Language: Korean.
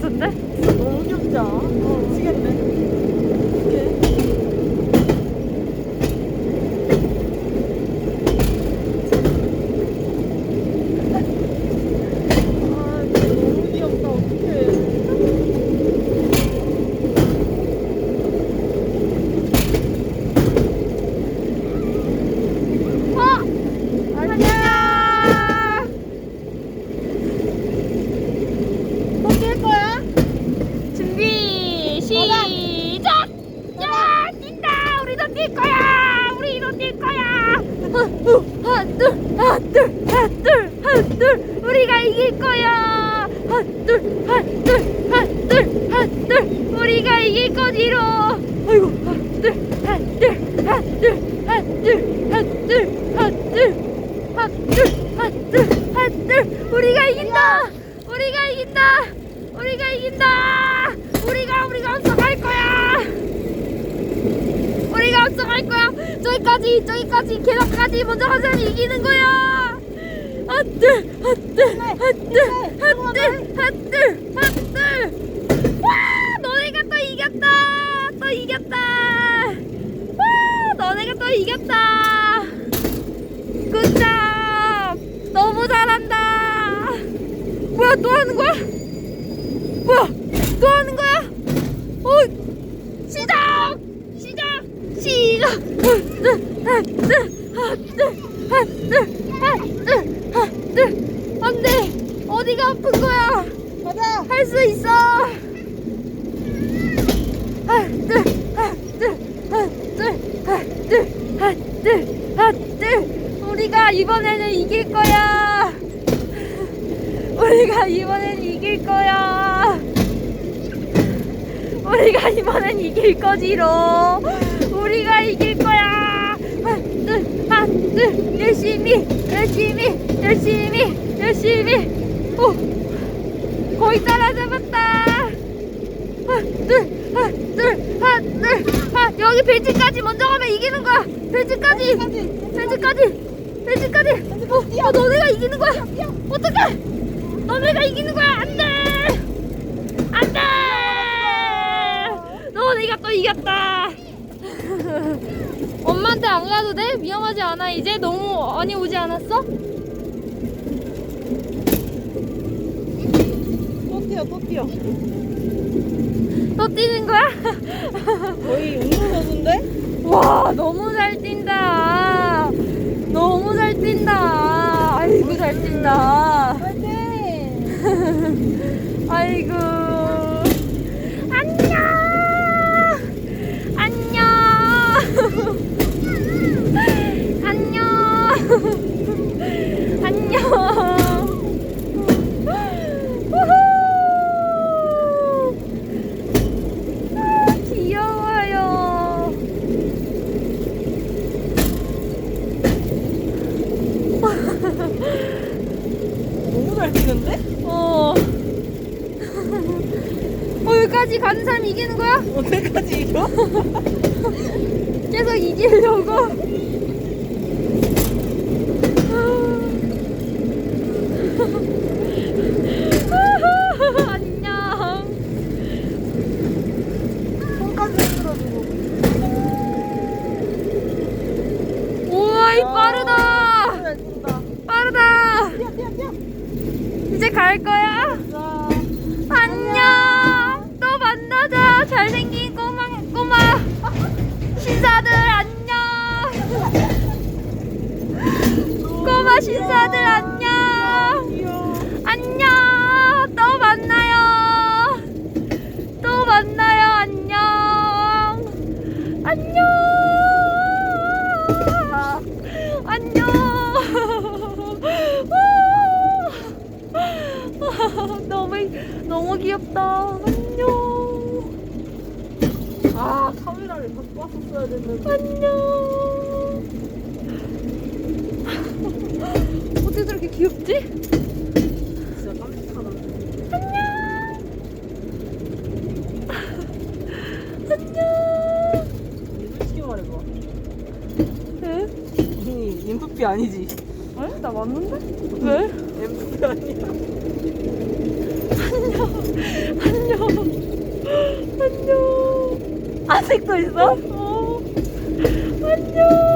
같은데? 너무 귀엽지 않아? 어, 미치겠네. 아, 너무 귀엽다. 어떡해. 어! 안녕! 뛸 거야? 준비 시작! 야 우리도 뛸 거야! 우리도 뛸 거야! 하나 둘 하나 둘 하나 둘 하나 둘 우리가 이길 거야! 하나 둘 하나 둘 하나 둘 하나 둘 우리가 이길 거지로! 아이고 하나 둘 하나 둘 하나 둘 하나 둘 하나 둘 하나 둘 하나 둘 하나 둘 하나 둘 우리가 이긴다! 우리가 이긴다! 우리가 이긴다! 우리가 우리가 앞서갈 거야! 앞서갈 거야! 저기까지 저기까지 계단까지 먼저 한 사람이 이기는 거야! 하트 하트 하트 하트 하트 하트 와 너네가 또 이겼다! 또 이겼다! 와 너네가 또 이겼다! 굿잡! 너무 잘한다! 뭐야 또 하는 거야? 뭐야 또 하는 거야? 안돼 어디가 아픈 거야 가자. 할 수 있어 우리가 이번에는 이길 거야 우리가 이번엔 이길 거야. 우리가 이번엔 이길 거지로. 우리가 이길 거야. 하트 하트 열심히 열심히 열심히 열심히. 오 거의 따라잡았다. 하트 하트 하트 하 여기 벤치까지 먼저 가면 이기는 거야. 벤치까지 벤치까지 벤치까지. 어, 어 너네가 이기는 거야. 어떡해? 너네가 이기는 거야 안 돼 안 돼 너네가 또 이겼다 엄마한테 안 가도 돼? 위험하지 않아? 이제 너무 많이 오지 않았어? 또 뛰어, 또 뛰어. 또 뛰는 거야? 거의 운동 선수인데? 와 너무 잘 뛴다. 너무 잘 뛴다. 아이고 잘 뛴다. 파이팅! 아이고 안녕 안녕 안녕 안녕 우후. 아, 귀여워요 너무 잘 뛰는데? 어. 어 여기까지 가는 사람이 이기는 거야? 언제까지 이겨? 계속 이기려고. 안녕. 손까지 흔들어주고. 우와, 이 빠르다. 잘 뛴다. 빠르다. 뛰어, 뛰어, 뛰어. 이제 갈 거야? 자, 안녕. 또 만나자. 잘생긴 꼬마, 꼬마. 신사들 안녕. 꼬마 신사들 안녕. 뛰어. 안녕. 또 만나요. 또 만나요. 안녕. 안녕. 안녕. 너무 귀엽다. 안녕. 아, 카메라를 갖고 왔었어야 됐는데. 안녕. 어떻게 저렇게 귀엽지? 진짜 깜찍하다. 안녕. 안녕. 솔직히 말해봐. 왜? 이 인프피 아니지? 에? 나 맞는데? 왜? 인프피 아니야. 안녕. 아직도 있어? 어. 안녕.